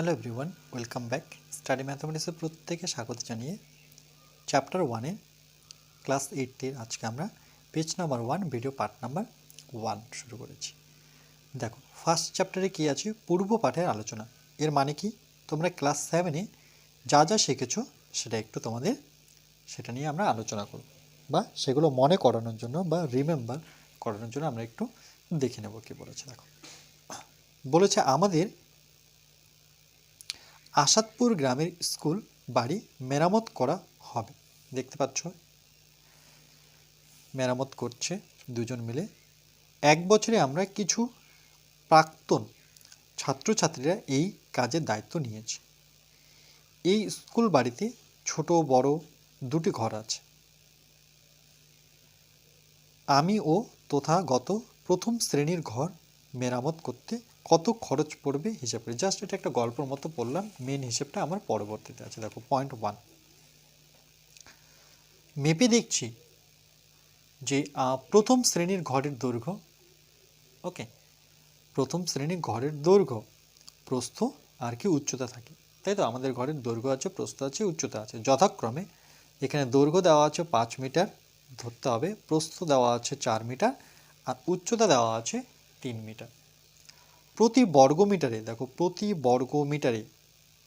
Hello everyone welcome back study ম্যাথামেটিক্সের প্রত্যেকে স্বাগত জানিয়ে চ্যাপ্টার ওয়ানে ক্লাস এইটের আজকে আমরা page number one video part number one শুরু করেছি। দেখো ফার্স্ট চ্যাপ্টারে কী আছে? পূর্ব পাঠের আলোচনা। এর মানে কি? তোমরা ক্লাস সেভেনে যা যা শিখেছো, সেটা একটু তোমাদের, সেটা নিয়ে আমরা আলোচনা করব। বা সেগুলো মনে করানোর জন্য বা রিমেম্বার করানোর জন্য আমরা একটু দেখে নেব কী বলেছে। দেখো, বলেছে আমাদের আসাদপুর গ্রামের স্কুল বাড়ি মেরামত করা হবে। দেখতে পাচ্ছ? মেরামত করছে দুজন মিলে। এক বছরে আমরা কিছু প্রাক্তন ছাত্রছাত্রীরা এই কাজের দায়িত্ব নিয়েছি। এই স্কুল বাড়িতে ছোট, বড় দুটি ঘর আছে। আমি ও তথা গত প্রথম শ্রেণির ঘর মেরামত করতে কত খরচ পড়বে হিসাব করে জাস্ট এটা একটা গল্পের মতো বললাম মেন হিসেবটা আমার পরবর্তীতে আছে। দেখো পয়েন্ট ওয়ান মেপে দেখছি যে প্রথম শ্রেণির ঘরের দৈর্ঘ্য ওকে প্রথম শ্রেণির ঘরের দৈর্ঘ্য, প্রস্থ আর কি উচ্চতা থাকে। তাই তো? আমাদের ঘরের দৈর্ঘ্য আছে, প্রস্থ আছে, উচ্চতা আছে। যথাক্রমে এখানে দৈর্ঘ্য দেওয়া আছে পাঁচ মিটার, ধরতে হবে। প্রস্থ দেওয়া আছে চার মিটার আর উচ্চতা দেওয়া আছে তিন মিটার। প্রতি বর্গ মিটারে দেখো, প্রতি বর্গ মিটারে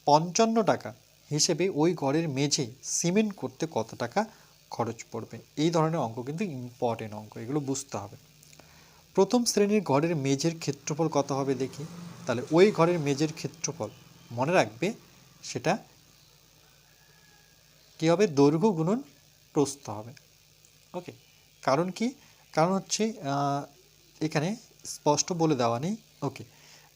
পঞ্চান্ন টাকা হিসেবে ওই ঘরের মেঝে সিমেন্ট করতে কত টাকা খরচ পড়বে? এই ধরনের অঙ্ক কিন্তু ইম্পর্টেন্ট অঙ্ক, এগুলো বুঝতে হবে। প্রথম শ্রেণির ঘরের মেঝের ক্ষেত্রফল কত হবে দেখি? তাহলে ওই ঘরের মেঝের ক্ষেত্রফল মনে রাখবে সেটা কী হবে? দৈর্ঘ্য গুণন প্রস্থ হবে। ওকে কারণ কি? কারণ হচ্ছে এখানে স্পষ্ট বলে দেওয়া নেই। ওকে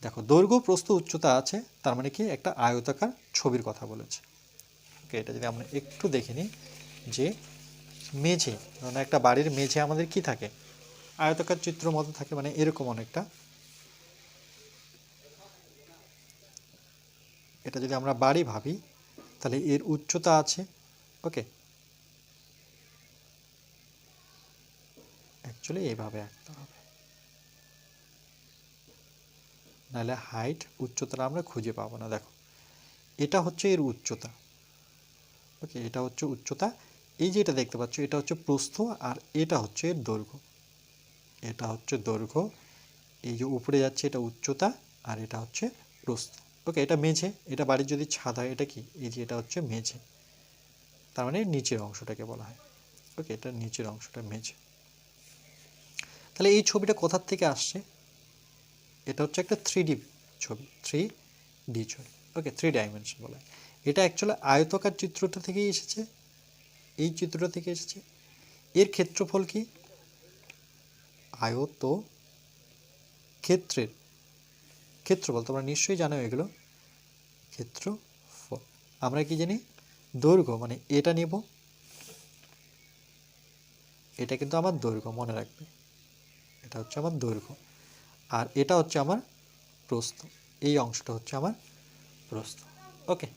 দেখো, দৈর্ঘ্য, প্রস্থ, উচ্চতা আছে, তার মানে কি একটা আয়তাকার ছবির কথা বলেছে। ওকে এটা যদি আমরা একটু দেখে নিই যে মেঝে ধরুন একটা বাড়ির মেঝে আমাদের কি থাকে? আয়তাকার চিত্র মতো থাকে মানে এরকম অনেকটা। এটা যদি আমরা বাড়ি ভাবি, তাহলে এর উচ্চতা আছে ওকে অ্যাকচুয়ালি এইভাবে আঁকতে হবে। নাহলে হাইট উচ্চতাটা আমরা খুঁজে পাবো না, দেখো। এটা হচ্ছে এর উচ্চতা। ওকে এটা হচ্ছে উচ্চতা। এই যে এটা দেখতে পাচ্ছ, এটা হচ্ছে প্রস্থ আর এটা হচ্ছে এর দৈর্ঘ্য। এটা হচ্ছে দৈর্ঘ্য, এই যে উপরে যাচ্ছে এটা উচ্চতা আর এটা হচ্ছে প্রস্থ। ওকে এটা মেঝে, এটা বাড়ির যদি ছাদ হয় এটা কি? এই যে এটা হচ্ছে মেঝে। তার মানে নিচের অংশটাকে বলা হয়। ওকে এটা নিচের অংশটা মেঝে। তাহলে এই ছবিটা কোথার থেকে আসছে? এটা হচ্ছে একটা থ্রি ডি ছবি থ্রি ডি ছবি ওকে থ্রি ডাইমেনশন বলা। এটা অ্যাকচুয়ালি আয়তকার চিত্রটা থেকেই এসেছে। এই চিত্রটা থেকে এসেছে। এর ক্ষেত্রফল কি? আয়ত ক্ষেত্রের ক্ষেত্রফল, তোমরা নিশ্চয়ই জানো এগুলো। ক্ষেত্রফল, আমরা কি জানি? দৈর্ঘ্য মানে এটা নেব। এটা কিন্তু আমার দৈর্ঘ্য, মনে রাখবে। এটা হচ্ছে আমার দৈর্ঘ্য। আর এটা হচ্ছে আমার প্রস্থ। এই অংশটা হচ্ছে আমার প্রস্থ। ওকে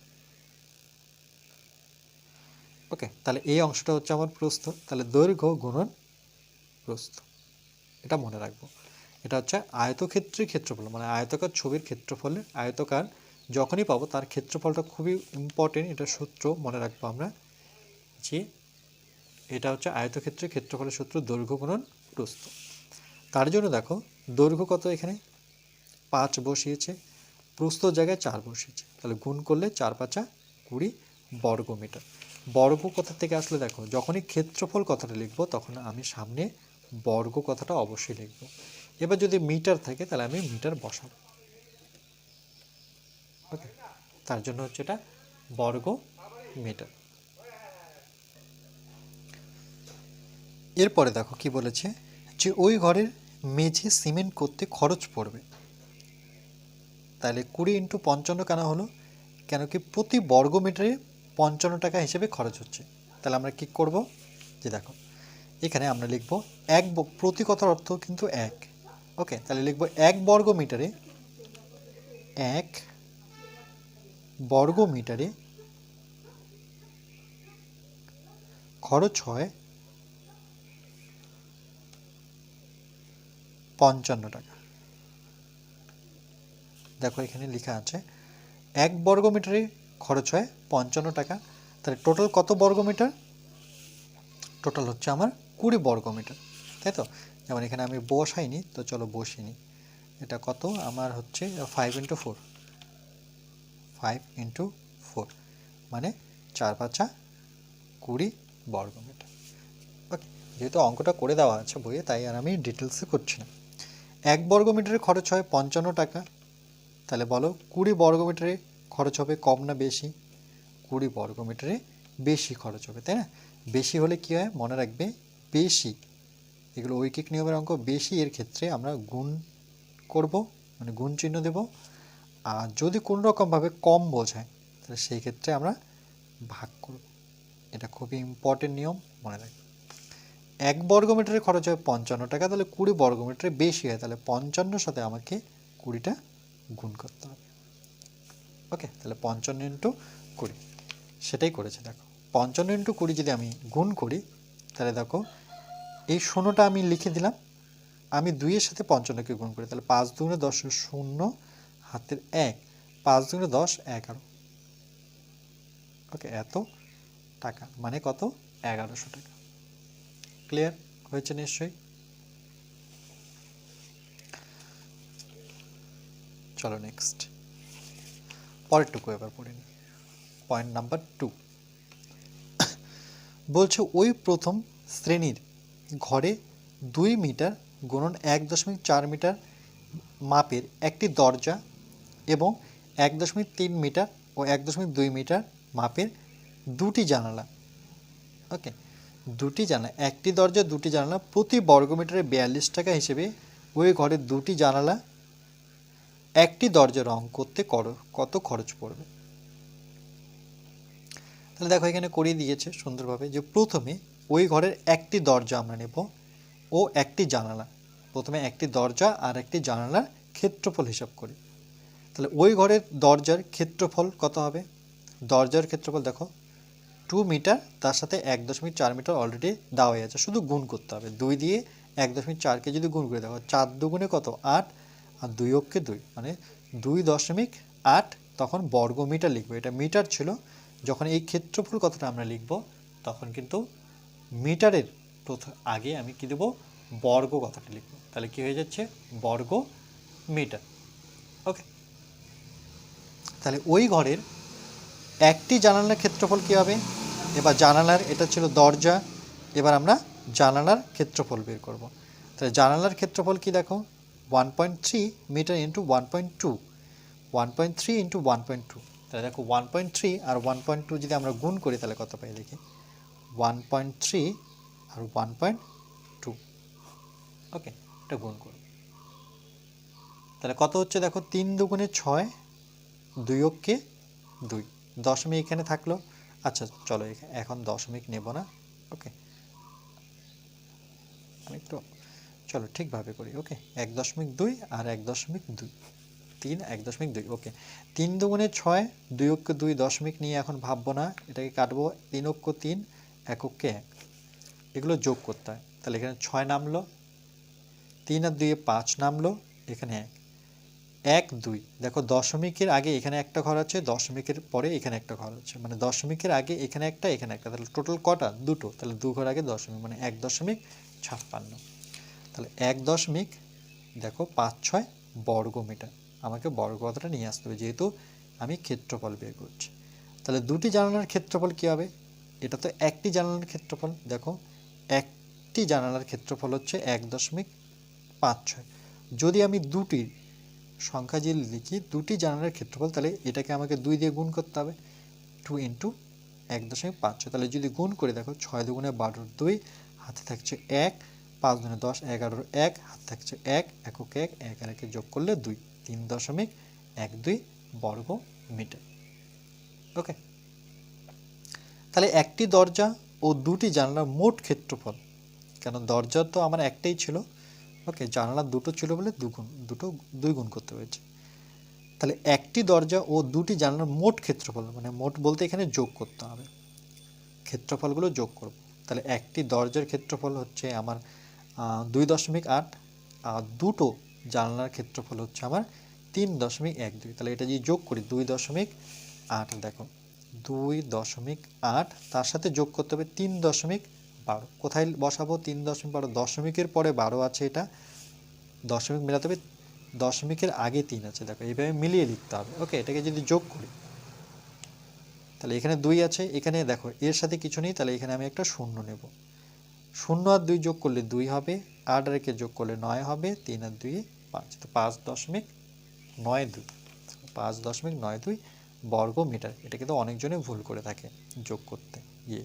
ওকে তাহলে এই অংশটা হচ্ছে আমার প্রস্থ। তাহলে দৈর্ঘ্য গুণন প্রস্থ। এটা মনে রাখব। এটা হচ্ছে আয়তক্ষেত্রের ক্ষেত্রফল মানে আয়তকার ছবির ক্ষেত্রফলের আয়তকার যখনই পাবো, তার ক্ষেত্রফলটা খুবই ইম্পর্টেন্ট এটা সূত্র মনে রাখব আমরা যে এটা হচ্ছে আয়তক্ষেত্রের ক্ষেত্রফলের সূত্র দৈর্ঘ্য গুণন প্রস্থ। তার জন্য দেখো দৈর্ঘ্য কত এখানে? পাঁচ বসিয়েছে, প্রস্থ জায়গায় চার বসিয়েছে। তাহলে গুণ করলে চার পাঁচা কুড়ি বর্গ মিটার বর্গ কথা থেকে আসলে দেখো, যখনই ক্ষেত্রফল কথাটা লিখব, তখন আমি সামনে বর্গ কথাটা অবশ্যই লিখব। এবার যদি মিটার থাকে, তাহলে আমি মিটার বসাবো। ওকে, তার জন্য হচ্ছে এটা বর্গ মিটার এরপরে দেখো কি বলেছে যে ওই ঘরের মেঝে সিমেন্ট করতে খরচ পড়বে। তাহলে কুড়ি ইন্টু পঞ্চান্ন কেন হলো? কেন কি প্রতি বর্গ মিটারে পঞ্চান্ন টাকা হিসেবে খরচ হচ্ছে। তাহলে আমরা কি করব? যে দেখো, এখানে আমরা লিখব এক প্রতি কথার অর্থ কিন্তু এক। ওকে, তাহলে লিখব এক বর্গ মিটারে এক বর্গ মিটারে খরচ হয় পঞ্চান্ন টাকা। দেখো এখানে লেখা আছে, এক বর্গ মিটারে খরচ হয় পঞ্চান্ন টাকা। তাহলে টোটাল কত বর্গ মিটার টোটাল হচ্ছে আমার কুড়ি বর্গ মিটার তাই তো? যেমন এখানে আমি বসাইনি, তো চলো বসিনি এটা কত? আমার হচ্ছে five into four five into four মানে চার পাঁচা কুড়ি বর্গ মিটার ওকে যেহেতু অঙ্কটা করে দেওয়া আছে বইয়ে, তাই আর আমি ডিটেলসে করছি না। এক বর্গ মিটারে খরচ হয় পঞ্চান্ন টাকা। তাহলে বলো, কুড়ি বর্গ মিটারে খরচ হবে কম না বেশি? কুড়ি বর্গ মিটারে বেশি খরচ হবে, তাই না? বেশি হলে কী হয়? মনে রাখবে, বেশি। এগুলো ঐকিক নিয়মের অঙ্ক, বেশি এর ক্ষেত্রে আমরা গুণ করব মানে গুণ চিহ্ন দেব। আর যদি কোনো রকমভাবে কম বোঝায়, তাহলে সেই ক্ষেত্রে আমরা ভাগ করব। এটা খুবই ইম্পর্টেন্ট নিয়ম, মনে রাখবে। এক বর্গ মিটারে খরচ হয় পঞ্চান্ন টাকা, তাহলে কুড়ি বর্গ মিটারে বেশি হয়, তাহলে পঞ্চান্নর সাথে আমাকে কুড়িটা গুণ করতে হবে। ওকে, তাহলে পঞ্চান্ন ইন্টু কুড়ি, সেটাই করেছে, দেখো। পঞ্চান্ন ইন্টু কুড়ি যদি আমি গুণ করি, তাহলে দেখো, এই শূন্যটা আমি লিখে দিলাম, আমি দুইয়ের সাথে পঞ্চান্নকে গুণ করি, তাহলে পাঁচ দুগুণে দশ শূন্য, হাতের এক, পাঁচ দুগুণে দশ, এগারো। ওকে, এত টাকা মানে কত? এগারোশো টাকা। ক্লিয়ার হয়েছে নিশ্চয়ই? চলো নেক্সট পরেরটুকু এবার পড়ে নিই পয়েন্ট নাম্বার টু বলছে, ওই প্রথম শ্রেণির ঘরে দুই মিটার গুণন এক দশমিক চার মিটার মাপের একটি দরজা এবং এক দশমিক তিন মিটার ও এক দশমিক দুই মিটার মাপের দুটি জানালা। ওকে দুটি জানা একটি দরজা, দুটি জানালা, প্রতি বর্গমিটারে বিয়াল্লিশ টাকা হিসেবে ওই ঘরের দুটি জানালা, একটি দরজা রং করতে কর- কত খরচ পড়বে? তাহলে দেখো এখানে করিয়ে দিয়েছে সুন্দরভাবে যে প্রথমে ওই ঘরের একটি দরজা আমরা নেব ও একটি জানালা। প্রথমে একটি দরজা আর একটি জানালার ক্ষেত্রফল হিসাব করি। তাহলে ওই ঘরের দরজার ক্ষেত্রফল কত হবে? দরজার ক্ষেত্রফল দেখো টু মিটার তার সাথে এক দশমিক চার মিটার অলরেডি দেওয়া হয়ে আছে। শুধু গুণ করতে হবে। দুই দিয়ে এক দশমিক চারকে যদি গুণ করে দেখো, চার দুগুণে কত? আট। আর দুই অক্ষে দুই। মানে দুই দশমিক আট তখন বর্গ মিটার লিখব। এটা মিটার ছিল। যখন এই ক্ষেত্রফল কথাটা আমরা লিখব, তখন কিন্তু মিটারের প্রথম আগে আমি কি দেবো? বর্গ কথাটা লিখব। তাহলে কি হয়ে যাচ্ছে? বর্গ মিটার। ওকে তাহলে ওই ঘরের একটি জানালার ক্ষেত্রফল কী হবে? এবার জানালার, এটা ছিল দরজা, এবার আমরা জানালার ক্ষেত্রফল বের করব। তাহলে জানালার ক্ষেত্রফল কি দেখো? One point three metre into one point two one point three into one point two তাহলে দেখো ওয়ান পয়েন্ট থ্রি আর ওয়ান পয়েন্ট টু যদি আমরা গুণ করি তাহলে কত পাই দেখি? ওয়ান পয়েন্ট থ্রি আর ওয়ান পয়েন্ট টু ওকে এটা গুণ করব। তাহলে কত হচ্ছে দেখো? তিন দুগুণে ছয়, দুই অক্ষে দুই। দশমিক এখানে থাকল। আচ্ছা চলো, এখা- এখন দশমিক নেব না? ওকে আমি একটু, চলো, ঠিকভাবে করি ওকে এক দশমিক দুই আর এক দশমিক দুই। তিন, এক দশমিক দুই ওকে তিন দুগুণে ছয়, দুই অক্ষ দুই দশমিক নিয়ে এখন ভাববো না, এটাকে কাটবো, তিন অক্ষ তিন, এক অক্ষে এক। এগুলো যোগ করতে হয়। তাহলে এখানে ছয় নামলো, তিন আর দুইয়ে পাঁচ নামলো, এখানে এক। এক, দুই। দেখো, দশমিকের আগে এখানে একটা ঘর আছে, দশমিকের পরে এখানে একটা ঘর আছে। মানে দশমিকের আগে এখানে একটা এখানে একটা। তাহলে টোটাল কটা? দুটো। তাহলে দু ঘর আগে দশমিক মানে এক দশমিক ছাপ্পান্ন। তাহলে এক দশমিক, দেখো, পাঁচ, ছয় বর্গ মিটার আমাকে বর্গ কথাটা নিয়ে আসতে হবে, যেহেতু আমি ক্ষেত্রফল বের করছি। তাহলে দুটি জানালার ক্ষেত্রফল কী হবে? এটা তো একটি জানালার ক্ষেত্রফল। দেখো, একটি জানালার ক্ষেত্রফল হচ্ছে এক দশমিক পাঁচ, ছয়। যদি আমি দুটি সংখ্যা যদি লিখি, দুটি জানালার ক্ষেত্রফল, তাহলে এটাকে আমাকে দুই দিয়ে গুণ করতে হবে। টু ইন্টু এক দশমিক পাঁচ ছয়। তাহলে যদি গুণ করে, দেখো, ছয় দুগুণে বারোর দুই, হাতে থাকছে এক, পাঁচ দুগুণে দশ, এগারোর এক, হাতে থাকছে এক, একক এক এক আর একে যোগ করলে দুই। তিন দশমিক এক দুই বর্গ মিটার। ওকে তাহলে একটি দরজা ও দুটি জানালার মোট ক্ষেত্রফল, কেন দরজা তো আমার একটাই ছিল ওকে, জানালা দুটো ছিল বলে দুগুণ দুটো দুই গুণ করতে হয়েছে। তাহলে একটি দরজা ও দুটি জানালার মোট ক্ষেত্রফল মানে মোট বলতে এখানে যোগ করতে হবে। ক্ষেত্রফলগুলো যোগ করব। তাহলে একটি দরজার ক্ষেত্রফল হচ্ছে আমার দুই দশমিক আট, আর দুটো জানলার ক্ষেত্রফল হচ্ছে আমার তিন দশমিক এক দুই। তাহলে এটা যদি যোগ করি, দুই দশমিক আট, দেখো, দুই দশমিক আট, তার সাথে যোগ করতে হবে তিন দশমিক বারো। কোথায় বসাবো? তিন দশমিক বারো। দশমিকের পরে বারো আছে এটা। দশমিক মেলাতে হবে। দশমিকের আগে তিন আছে, দেখো। এইভাবে মিলিয়ে লিখতে হবে। ওকে, এটাকে যদি যোগ করি, তাহলে এখানে দুই আছে। এখানে দেখো, এর সাথে কিছু নেই, তাহলে এখানে আমি একটা শূন্য নেব। শূন্য আর দুই যোগ করলে দুই হবে। আট আর একে যোগ করলে নয় হবে। তিন আর দুই, পাঁচ। তো পাঁচ দশমিক নয় দুই। পাঁচ দশমিক নয় দুই বর্গ মিটার এটা কিন্তু অনেকজনে ভুল করে থাকে যোগ করতে গিয়ে।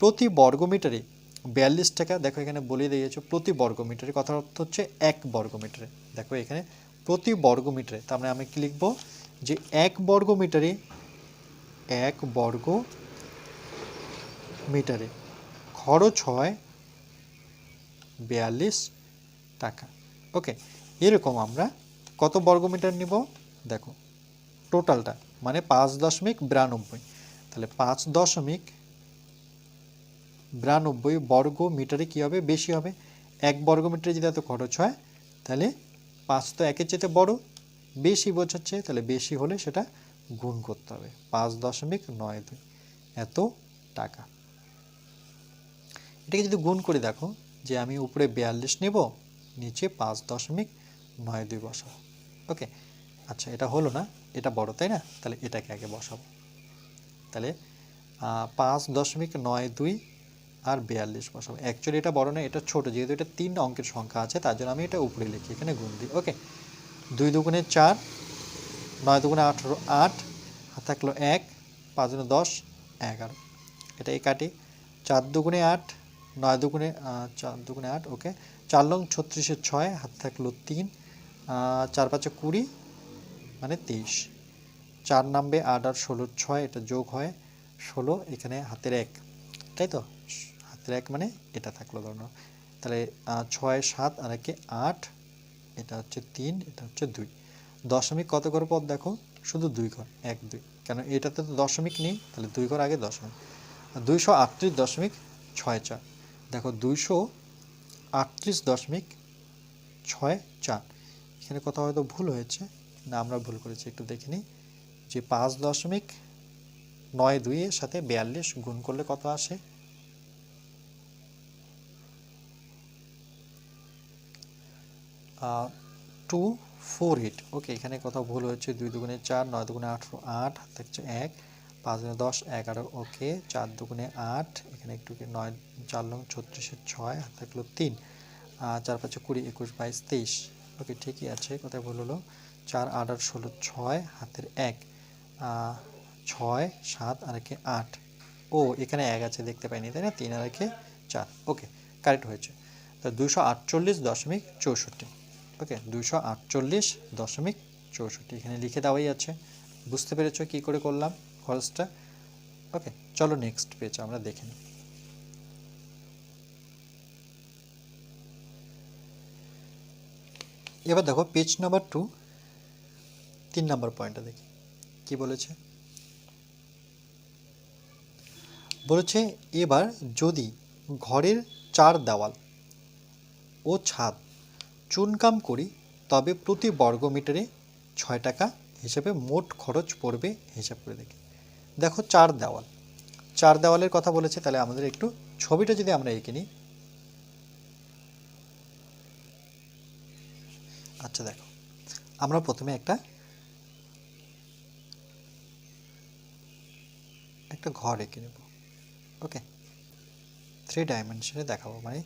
প্রতি বর্গ মিটারে বিয়াল্লিশ টাকা, দেখো এখানে বলে দিয়েছ প্রতি বর্গ মিটারে কথার অর্থ হচ্ছে এক বর্গ মিটারে দেখো এখানে প্রতি বর্গ মিটারে তার মানে আমি কি লিখব? যে এক বর্গ মিটারে এক বর্গ মিটারে খরচ হয় বিয়াল্লিশ টাকা। ওকে, এরকম আমরা কত বর্গমিটার নিব? দেখো, টোটালটা মানে পাঁচ দশমিক বিরানব্বই। তাহলে পাঁচ দশমিক বিরানব্বই বর্গ মিটারে কী হবে? বেশি হবে। এক বর্গ মিটারে যদি এত খরচ হয়, তাহলে পাঁচ তো একের চেয়ে বড়। বেশি বোঝাচ্ছে, তাহলে বেশি হলে সেটা গুণ করতে হবে। পাঁচ দশমিক নয় দুই। এত টাকা। এটাকে যদি গুণ করে দেখো যে আমি উপরে বিয়াল্লিশ নেব, নিচে পাঁচ দশমিক নয় দুই বসাবো। ওকে? আচ্ছা এটা হলো না, এটা বড়, তাই না? তাহলে এটাকে আগে বসাবো। তাহলে পাঁচ দশমিক নয় দুই আর বিয়াল্লিশ বসাবো। অ্যাকচুয়ালি এটা বড় না এটা ছোট, যেহেতু এটা তিন অঙ্কের সংখ্যা আছে, তার জন্য আমি এটা উপরে লিখি, এখানে গুণ দিই। ওকে দুই দুগুণে চার, নয় দুগুণে আঠেরো, আট, হাত থাকল এক, পাঁচ দুগুণে দশ, এগারো। এটাই কাটি। চার দুগুণে আট, নয় দুগুণে চার দুগুণে আট ওকে চার লং ছত্রিশে ছয়, হাত থাকল তিন চার পাঁচে কুড়ি মানে তেইশ। চার নামবে আট আর ষোলোর ছয়, এটা যোগ হয় ষোলো, এখানে হাতের এক। তাই তো? এক মানে এটা থাকল ধরুন তাহলে ছয়, সাত, আর একে আট, এটা হচ্ছে তিন, এটা হচ্ছে দুই। দশমিক কত করে পদ দেখো? শুধু দুই ঘর, এক, দুই। কেন এটাতে তো দশমিক নেই, তাহলে দুই ঘর আগে দশমিক। দুইশো আটত্রিশ দশমিক ছয় চার। দেখো, দুইশো আটত্রিশ দশমিক ছয় চার। এখানে কোথাও হয়তো ভুল হয়েছে না আমরা ভুল করেছি, একটু দেখে নিই। যে পাঁচ দশমিক নয় দুইয়ের সাথে বিয়াল্লিশ গুণ করলে কত আসে? টু ফোর এইট ওকে এখানে কোথাও ভুল হয়েছে, দুই দুগুণে চার, নয় দুগুণে আঠেরো, আট থাকছে এক, পাঁচ দুগুণে দশ, এগারো ওকে চার দুগুণে আট, এখানে একটু নয়, চার লং ছত্রিশের ছয়, হাত থাকল তিন চার পাঁচে কুড়ি, একুশ বাইশ, তেইশ। ওকে ঠিকই আছে, কোথায় ভুল হলো? চার, আট আর ষোলো, ছয়, হাতের এক ছয়, সাত, আর একে আট। ও, এখানে এক আছে, দেখতে পাইনি, তাই না? তিন আর একে চার। ওকে কারেক্ট হয়েছে। তো দুশো আটচল্লিশ দশমিক চৌষট্টি। ওকে দুশো আটচল্লিশ দশমিক চৌষট্টি। এখানে লিখে দেওয়াই আছে। বুঝতে পেরেছ কী করে করলাম খরচটা? ওকে, চলো নেক্সট পেজ আমরা দেখে নিই। এবার দেখো পেজ নাম্বার টু তিন নাম্বার পয়েন্টটা দেখি। কি বলেছে? বলেছে, এবার যদি ঘরের চার দেওয়াল ও ছাদ চুনকাম করি, তবে প্রতি বর্গ মিটারে ছয় টাকা হিসেবে মোট খরচ পড়বে হিসাব করে দেখি। দেখো চার দেওয়াল। চার দেওয়ালের কথা বলেছে, তাহলে আমাদের একটু ছবিটা যদি আমরা এঁকে নিই। আচ্ছা দেখো, আমরা প্রথমে একটা একটা ঘর এঁকে নেব। ওকে থ্রি ডাইমেনশনে দেখাবো মানে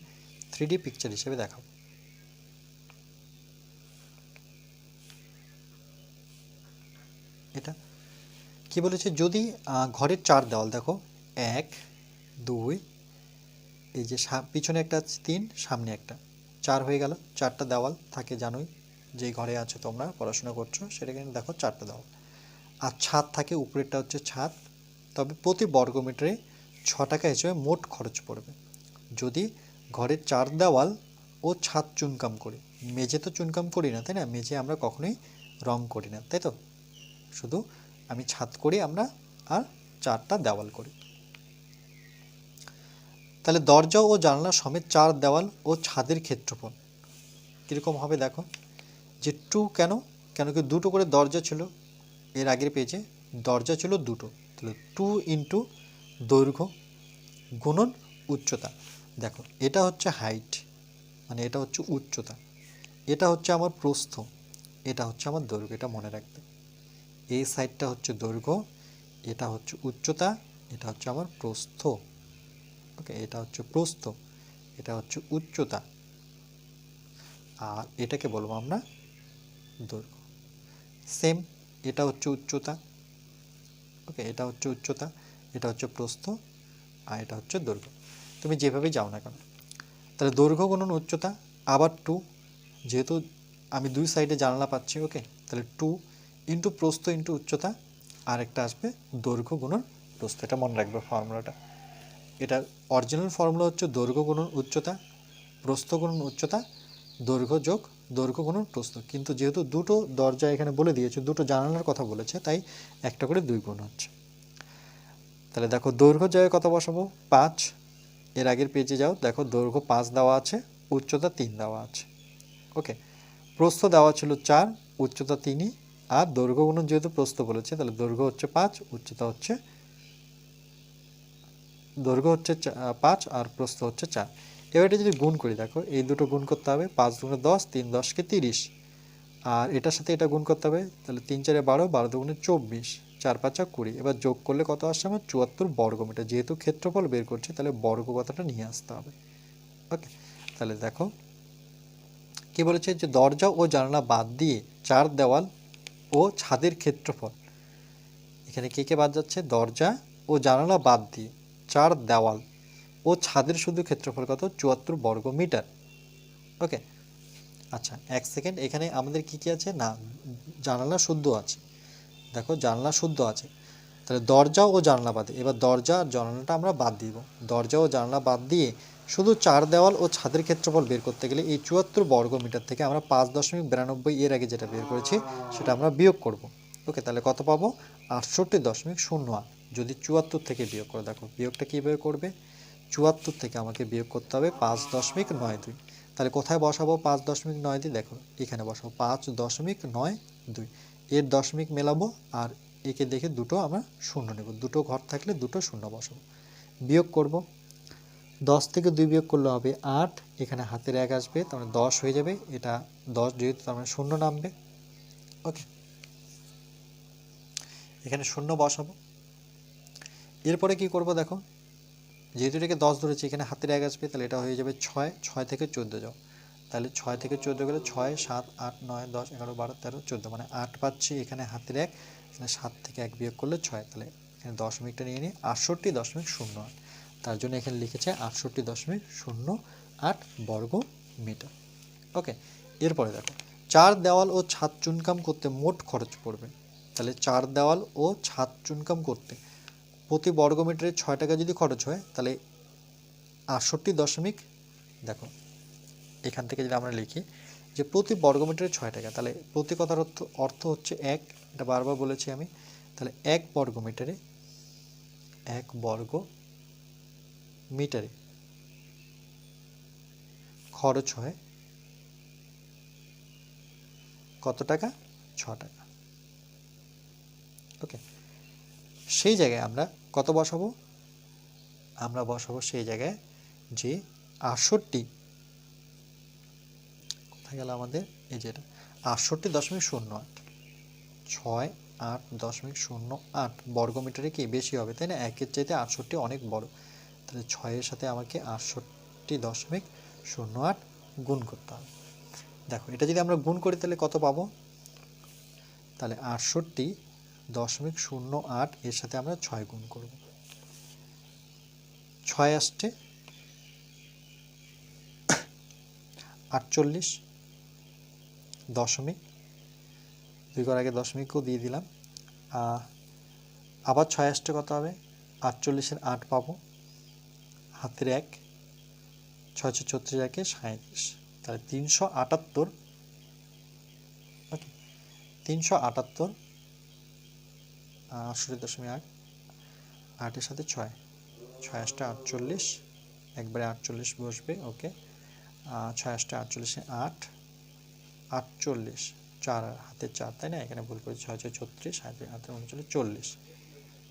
থ্রি ডি পিকচার হিসেবে দেখাবো এটা কি বলেছে? যদি ঘরের চার দেওয়াল, দেখো, এক, দুই, এই যে পিছনে একটা তিন, সামনে একটা। চার হয়ে গেল, চারটা দেওয়াল থাকে জানোই, যেই ঘরে আছো তোমরা, পড়াশোনা করছ, সেটা কিন্তু দেখো চারটা দেওয়াল। আর ছাদ থাকে, উপরেরটা হচ্ছে ছাদ, তবে প্রতি বর্গ মিটারে ছ টাকা হিসেবে মোট খরচ পড়বে। যদি ঘরের চার দেওয়াল ও ছাদ চুনকাম করি, মেঝে তো চুনকাম করি না, তাই না? মেঝে আমরা কখনোই রং করি না, তাই তো? শুধু আমি ছাদ করি, আমরা, আর চারটা দেওয়াল করি। তাহলে দরজা ও জানলা সমেত চার দেওয়াল ও ছাদের ক্ষেত্রফল। কীরকম হবে দেখো, যে টু কেন? কেন কি দুটো করে দরজা ছিল? এর আগের পেজে দরজা ছিল দুটো। তাহলে টু ইন্টু দৈর্ঘ্য গুণন উচ্চতা। দেখো, এটা হচ্ছে হাইট মানে এটা হচ্ছে উচ্চতা। এটা হচ্ছে আমার প্রস্থ, এটা হচ্ছে আমার দৈর্ঘ্য, এটা মনে রাখবে এই সাইডটা হচ্ছে দৈর্ঘ্য, এটা হচ্ছে উচ্চতা, এটা হচ্ছে আমার প্রস্থ। ওকে, এটা হচ্ছে প্রস্থ, এটা হচ্ছে উচ্চতা। আর এটাকে বলব আমরা দৈর্ঘ্য। সেম, এটা হচ্ছে উচ্চতা। ওকে, এটা হচ্ছে উচ্চতা, এটা হচ্ছে প্রস্থ, আর এটা হচ্ছে দৈর্ঘ্য। তুমি যেভাবে যাও না কেন। তাহলে দৈর্ঘ্য গুণন উচ্চতা, আবার টু যেহেতু আমি দুই সাইডে জানলা পাচ্ছি, ওকে, তাহলে টু ইন্টু প্রস্থ ইন্টু উচ্চতা আর একটা আসবে দৈর্ঘ্য গুণন প্রস্থ। এটা মনে রাখবে ফর্মুলাটা। এটা অরিজিনাল ফর্মুলা হচ্ছে দৈর্ঘ্য গুণন উচ্চতা, প্রস্থ গুণন উচ্চতা, দৈর্ঘ্য যোগ দৈর্ঘ্য গুণন প্রস্থ। কিন্তু যেহেতু দুটো দরজা এখানে বলে দিয়েছে, দুটো জানালার কথা বলেছে, তাই একটা করে দুই গুণ হচ্ছে। তাহলে দেখো দৈর্ঘ্য জায়গায় কত বসাবো? পাঁচ। এর আগের পেজে যাও, দেখো দৈর্ঘ্য পাঁচ দেওয়া আছে, উচ্চতা তিন দেওয়া আছে। ওকে। প্রস্থ দেওয়া ছিল চার, উচ্চতা তিনই আর দৈর্ঘ্য গুণন যেহেতু প্রস্থ বলেছে, তাহলে দৈর্ঘ্য হচ্ছে পাঁচ, উচ্চতা হচ্ছে দৈর্ঘ্য হচ্ছে পাঁচ আর প্রস্থ হচ্ছে চার। এবার এটা যদি গুণ করি, দেখো, এই দুটো গুণ করতে হবে, পাঁচ দুগুণে দশ, তিন দশকে তিরিশ। আর এটার সাথে এটা গুণ করতে হবে, তাহলে তিন চারে বারো বারো দুগুণে চব্বিশ, চার পাঁচা কুড়ি। এবার যোগ করলে কত আসছে আমার? চুয়াত্তর বর্গ মিটার যেহেতু ক্ষেত্রফল বের করছি, তাহলে বর্গ কথাটা নিয়ে আসতে হবে। ওকে, তাহলে দেখো, কি বলেছে যে দরজা ও জানালা বাদ দিয়ে চার দেওয়াল ও ছাদের ক্ষেত্রফল। এখানে কে কে বাদ যাচ্ছে? দরজা ও জানালা বাদ দিয়ে চার দেওয়াল ও ছাদের শুধু ক্ষেত্রফল কত? চুয়াত্তর বর্গ মিটার। ওকে আচ্ছা এক সেকেন্ড। এখানে আমাদের কি কি আছে? না, জানালা শুদ্ধ আছে। দেখো, জানলা শুদ্ধ আছে। তাহলে দরজা ও জানলা বাদে এবার দরজা আর জানলাটা আমরা বাদ দিব। দরজা ও জানলা বাদ দিয়ে শুধু চার দেওয়াল ও ছাদের ক্ষেত্রফল বের করতে গেলে এই চুয়াত্তর বর্গ মিটার থেকে আমরা পাঁচ দশমিক বিরানব্বই এর আগে যেটা বের করেছি, সেটা আমরা বিয়োগ করব। ওকে, তাহলে কত পাবো? আটষট্টি দশমিক শূন্য আট। যদি চুয়াত্তর থেকে বিয়োগ করে, দেখো বিয়োগটা কীভাবে করবে? চুয়াত্তর থেকে আমাকে বিয়োগ করতে হবে পাঁচ দশমিক নয় দুই। তাহলে কোথায় বসাবো পাঁচ দশমিক নয় দুই? দেখো, এখানে বসাবো পাঁচ দশমিক নয় দুই। এর দশমিক মেলাবো আর একে দেখে দুটো আমরা শূন্য নেব। দুটো ঘর থাকলে দুটো শূন্য বসাবো। বিয়োগ করব। দশ থেকে দুই বিয়োগ করলে হবে আট, এখানে হাতের এক আসবে, তার মানে দশ হয়ে যাবে, এটা দশ যেহেতু তার মানে শূন্য নামবে। ওকে, এখানে শূন্য বসাবো। এরপরে কি করব দেখো, যেহেতু এটাকে দশ ধরেছি, এখানে হাতের এক আসবে, তাহলে এটা হয়ে যাবে ছয় ছয় থেকে চোদ্দ যাও তাহলে ছয় থেকে চোদ্দ গেলে ছয়, সাত, আট, নয়, দশ, এগারো, বারো, তেরো, চোদ্দ মানে আট পাচ্ছি, এখানে হাতের এক, এখানে সাত থেকে এক বিয়োগ করলে ছয়, তাহলে এখানে দশমিকটা নিয়ে নিই, আটষট্টি দশমিক শূন্য আট। তার জন্য এখানে লিখেছে আটষট্টি দশমিক শূন্য আট বর্গ মিটার। ওকে এরপরে দেখো, চার দেওয়াল ও ছাদ চুনকাম করতে মোট খরচ পড়বে। তাহলে চার দেওয়াল ও ছাদ চুনকাম করতে প্রতি বর্গ মিটারে ছয় টাকা যদি খরচ হয়, তাহলে আটষট্টি দশমিক, দেখো, এখান থেকে যদি আমরা লিখি যে প্রতি বর্গ মিটারে ছয় টাকা, তাহলে প্রতি কথার অর্থ অর্থ হচ্ছে এক, এটা বারবার বলেছি আমি, তাহলে এক বর্গ মিটারে এক বর্গ মিটারে খরচ হয় কত টাকা? ছ টাকা। ওকে। সেই জায়গায় আমরা কত বসাবো? আমরা বসাবো সেই জায়গায় যে আটষট্টি। কোথায় গেল আমাদের? এই যেটা আটষট্টি দশমিক শূন্য আট। ছয় আট দশমিক শূন্য আট। বর্গমিটারে কি বেশি হবে? তাই না? একের চাইতে আটষট্টি অনেক বড়। তাহলে ছয়ের সাথে আমাকে আটষট্টি দশমিক শূন্য আট গুণ করতে হবে। দেখো, এটা যদি আমরা গুণ করি তাহলে কত পাবো? তাহলে আটষট্টি দশমিক শূন্য আট এর সাথে আমরা ছয় গুণ করব। ছয় আসছে আটচল্লিশ দশমিক, দুই ঘর আগে দশমিকও দিয়ে দিলাম। আবার ছয় আসতে কত হবে? আটচল্লিশের আট পাবো। হাতের এক ছয় ছয় ছত্রিশ একে সাঁত্রিশ তাহলে তিনশো আটাত্তর, ওকে, তিনশো আটাত্তর আটষট্টি দশমিক আট, আটের সাথে ছয়। ছয় আটটা আটচল্লিশ, একবারে আটচল্লিশ বসবে, ওকে। ছয় আটটা আটচল্লিশে আট, আটচল্লিশ, চার হাতে চার, তাই না? এখানে ভুল করে ছয় ছয় ছত্রিশ হাতে হাতে উনচল্লিশ, চল্লিশ।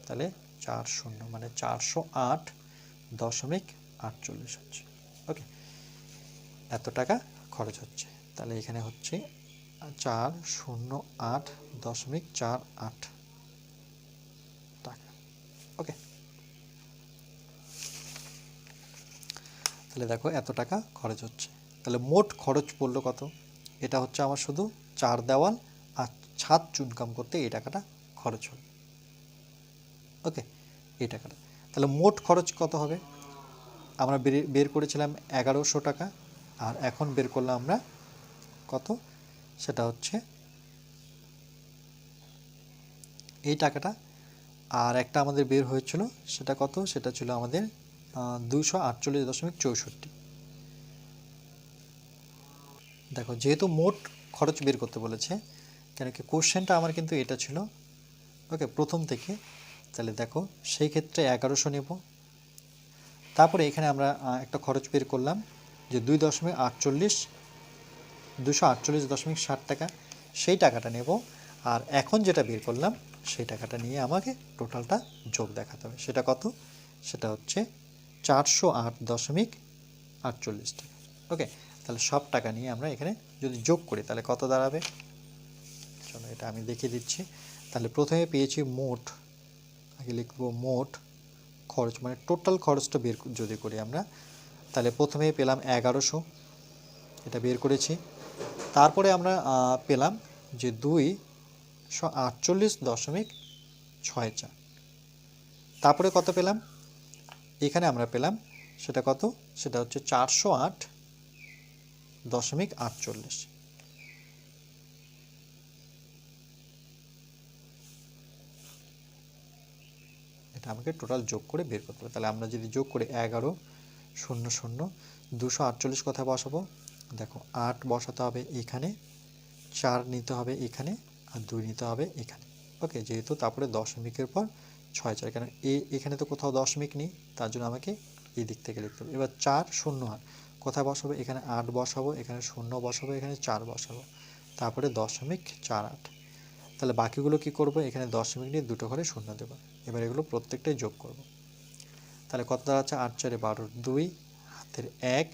তাহলে চার শূন্য মানে চারশো আট দশমিক আটচল্লিশ হচ্ছে। ওকে এত টাকা খরচ হচ্ছে। তাহলে এখানে হচ্ছে চার শূন্য আট দশমিক চার আট টাকা। ওকে তাহলে দেখো এত টাকা খরচ হচ্ছে। তাহলে মোট খরচ পড়ল কত? এটা হচ্ছে আমার শুধু চার দেওয়াল আর ছাদ চুনকাম করতে এই টাকাটা খরচ হল। ওকে এই টাকাটা। তাহলে মোট খরচ কত হবে? আমরা বের- করেছিলাম এগারোশো টাকা, আর এখন বের করলাম আমরা কত? সেটা হচ্ছে এই টাকাটা। আর একটা আমাদের বের হয়েছিল, সেটা কত? সেটা ছিল আমাদের দুশো আটচল্লিশ দশমিক চৌষট্টি। দেখো, যেহেতু মোট খরচ বের করতে বলেছে, কেন কি কোশ্চেনটা আমার কিন্তু এটা ছিল। ওকে প্রথম থেকে তাহলে দেখো, সেই ক্ষেত্রে এগারোশো নেব। তারপরে এখানে আমরা একটা খরচ বের করলাম যে দুই দশমিক আটচল্লিশ, দুশো আটচল্লিশ দশমিক ষাট টাকা, সেই টাকাটা নেব। আর এখন যেটা বের করলাম, সেই টাকাটা নিয়ে আমাকে টোটালটা যোগ দেখাতে হবে। সেটা কত? সেটা হচ্ছে চারশো আট দশমিক আটচল্লিশ টাকা। ওকে, তাহলে সব টাকা নিয়ে আমরা এখানে যদি যোগ করি, তাহলে কত দাঁড়াবে? চলো এটা আমি দেখিয়ে দিচ্ছি। তাহলে প্রথমে পেয়েছি মোট আগে লিখব মোট খরচ মানে টোটাল খরচটা বের যদি করি আমরা, তাহলে প্রথমে পেলাম এগারোশো। এটা বের করেছি। তারপরে আমরা পেলাম যে দুই আটচল্লিশ দশমিক ছয় চার। তারপরে কত পেলাম? এখানে আমরা পেলাম, সেটা কত? সেটা হচ্ছে চারশো আট দশমিক আটচল্লিশ। এটা আমাকে টোটাল যোগ করে বের করতে হবে। তাহলে আমরা যদি যোগ করি এগারো, শূন্য শূন্য, দুশো আটচল্লিশ কথা বসাবো? দেখো, আট বসাতে হবে এখানে, চার নিতে হবে এখানে, আর দুই নিতে হবে এখানে। ওকে যেহেতু তারপরে দশমিকের পর ছয়, চার, কেন এ এখানে তো কোথাও দশমিক নেই, তার জন্য আমাকে এই দিক থেকে লিখতে হবে। এবার চার, শূন্য, আট, কোথায় বসাবো? এখানে আট বসাবো, এখানে শূন্য বসাবো, এখানে চার বসাবো। তারপরে দশমিক চার আট। তাহলে বাকিগুলো কি করব? এখানে দশমিক নিয়ে দুটো ঘরে শূন্য দেবো। এবার এগুলো প্রত্যেকটাই যোগ করব। তাহলে কত আছে? আট চারে বারোর দুই, হাতের এক,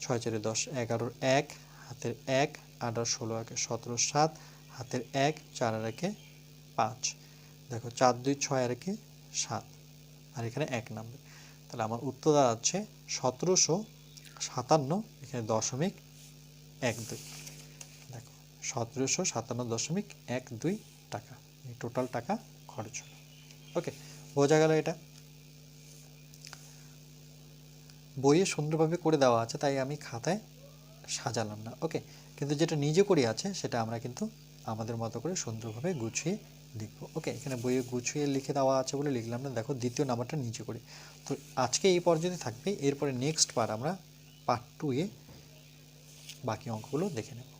ছয় চারে দশ, এগারোর এক, হাতের এক আট আর ষোলো, একে সতেরো, সাত, হাতের এক, চার আর একে পাঁচ। দেখো, চার, দুই, ছয় আর একে সাত। আর এখানে এক নামবে তাহলে আমার উত্তর আছে সতেরোশো সাতান্ন, এখানে দশমিক এক দুই। দেখো, সতেরোশো সাতান্ন দশমিক এক দুই টাকা। টোটাল টাকা খরচ হলো। ওকে বোঝা গেল এটা। বইয়ে সুন্দরভাবে করে দেওয়া আছে, তাই আমি খাতায় সাজালাম না। ওকে কিন্তু যেটা নিজে করে আছে, সেটা আমরা কিন্তু আমাদের মতো করে সুন্দরভাবে গুছিয়ে লিখব ওকে এখানে বইয়ে গুছিয়ে লিখে দেওয়া আছে বলে লিখলাম না, দেখো দ্বিতীয় নাম্বারটা নিচে করে। তো আজকে এই পর্যন্ত থাকবে, এরপরে নেক্সট বার আমরা পার্ট টু এ বাকি অঙ্কগুলো দেখে নেব।